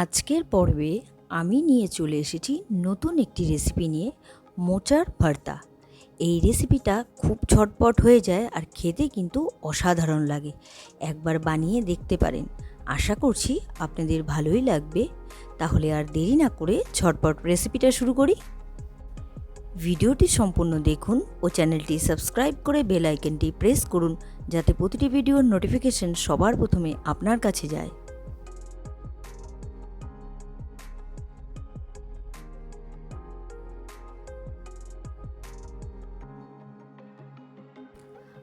আজকের পর্বে আমি নিয়ে চলে এসেছি নতুন একটি রেসিপি নিয়ে, মোচার ভর্তা। এই রেসিপিটা খুব ঝটপট হয়ে যায় আর খেতে কিন্তু অসাধারণ লাগে। একবার বানিয়ে দেখতে পারেন। আশা করছি আপনাদের ভালোই লাগবে। তাহলে আর দেরি না করে ঝটপট রেসিপিটা শুরু করি। ভিডিওটি সম্পূর্ণ দেখুন ও চ্যানেলটি সাবস্ক্রাইব করে বেল আইকনটি প্রেস করুন, যাতে প্রতিটি ভিডিওর নোটিফিকেশন সবার প্রথমে আপনার কাছে যায়।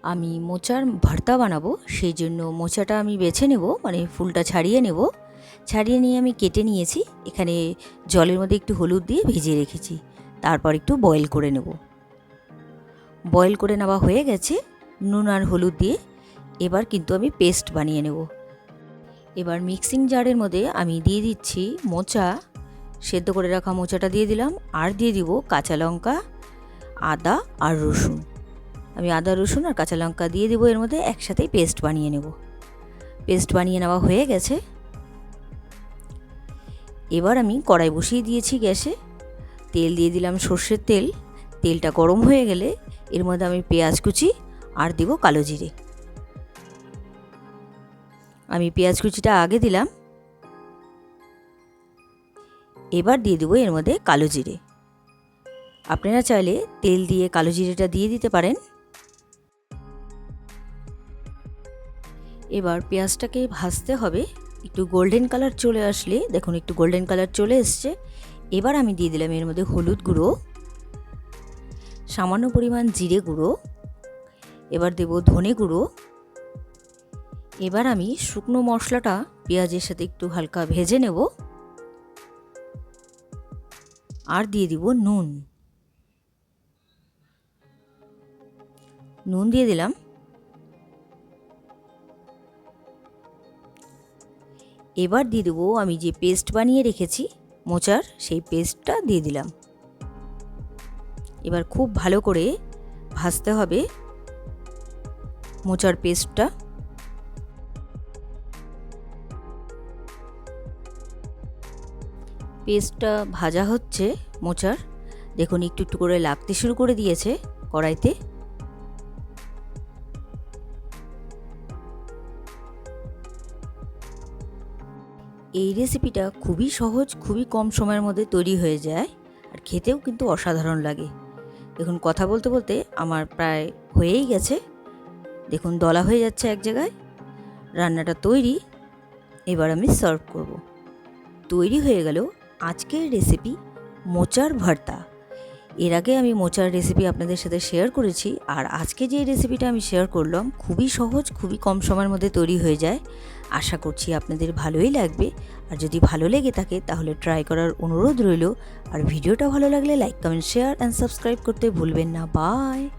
আমি মোচার ভর্তা বানাবো, সেই জন্য মোচাটা আমি বেছে নেব মানে ফুলটা ছাড়িয়ে নেব। ছাড়িয়ে নিয়ে আমি কেটে নিয়েছি, এখানে জলের মধ্যে একটু হলুদ দিয়ে ভিজিয়ে রেখেছি, তারপর একটু বয়েল করে নেব। বয়েল করে নেওয়া হয়ে গেছে, নুন আর হলুদ দিয়ে, এবার কিন্তু আমি পেস্ট বানিয়ে নেব। এবার মিক্সিং জারের মধ্যে আমি দিয়ে দিচ্ছি মোচা, সেদ্ধ করে রাখা মোচাটা দিয়ে দিলাম, আর দিয়ে দিব কাঁচা লঙ্কা, আদা আর রসুন। আমি আদা, রসুন আর কাঁচা লঙ্কা দিয়ে দেবো। এর মধ্যে একসাথেই পেস্ট বানিয়ে নেব। পেস্ট বানিয়ে নেওয়া হয়ে গেছে। এবার আমি কড়াই বসিয়ে দিয়েছি গ্যাসে। তেল দিয়ে দিলাম সর্ষের তেল। তেলটা গরম হয়ে গেলে এর মধ্যে আমি পেঁয়াজ কুচি আর দেবো কালো জিরে। আমি পেঁয়াজ কুচিটা আগে দিলাম। এবার দিয়ে দেবো এর মধ্যে কালো জিরে। আপনারা চাইলে তেল দিয়ে কালো জিরেটা দিয়ে দিতে পারেন। এবার পেঁয়াজটাকে ভাজতে হবে। একটু গোল্ডেন কালার চলে আসলে, দেখুন একটু গোল্ডেন কালার চলে এসছে। এবার আমি দিয়ে দিলাম এর মধ্যে হলুদ গুঁড়ো, সামান্য পরিমাণ জিরে গুঁড়ো, এবার দেব ধনে গুঁড়ো। এবার আমি শুকনো মশলাটা পেঁয়াজের সাথে একটু হালকা ভেজে নেব। আর দিয়ে দিব নুন। নুন দিয়ে দিলাম। এবার দিয়ে দেবো আমি যে পেস্ট বানিয়ে রেখেছি, মোচার সেই পেস্টটা দিয়ে দিলাম। এবার খুব ভালো করে ভাজতে হবে মোচার পেস্টটা। পেস্টটা ভাজা হচ্ছে মোচার। দেখুন, একটু একটু করে লাগতে শুরু করে দিয়েছে কড়াইতে। এই রেসিপিটা খুবই সহজ, খুবই কম সময়ের মধ্যে তৈরি হয়ে যায় আর খেতেও কিন্তু অসাধারণ লাগে। দেখুন, কথা বলতে বলতে আমার প্রায় হয়েই গেছে। দেখুন, দলা হয়ে যাচ্ছে এক জায়গায়। রান্নাটা তৈরি। এবার আমি সার্ভ করব। তৈরি হয়ে গেল আজকের রেসিপি মোচার ভর্তা। এর আগে আমি মোচার রেসিপি আপনাদের সাথে শেয়ার করেছি আর আজকে যে রেসিপিটা আমি শেয়ার করলাম খুবই সহজ, খুবই কম সময়ের মধ্যে তৈরি হয়ে যায়। আশা করছি আপনাদের ভালোই লাগবে। আর যদি ভালো লেগে থাকে, তাহলে ট্রাই করার অনুরোধ রইল। আর ভিডিওটা ভালো লাগলে like comment share and subscribe করতে ভুলবেন না। বাই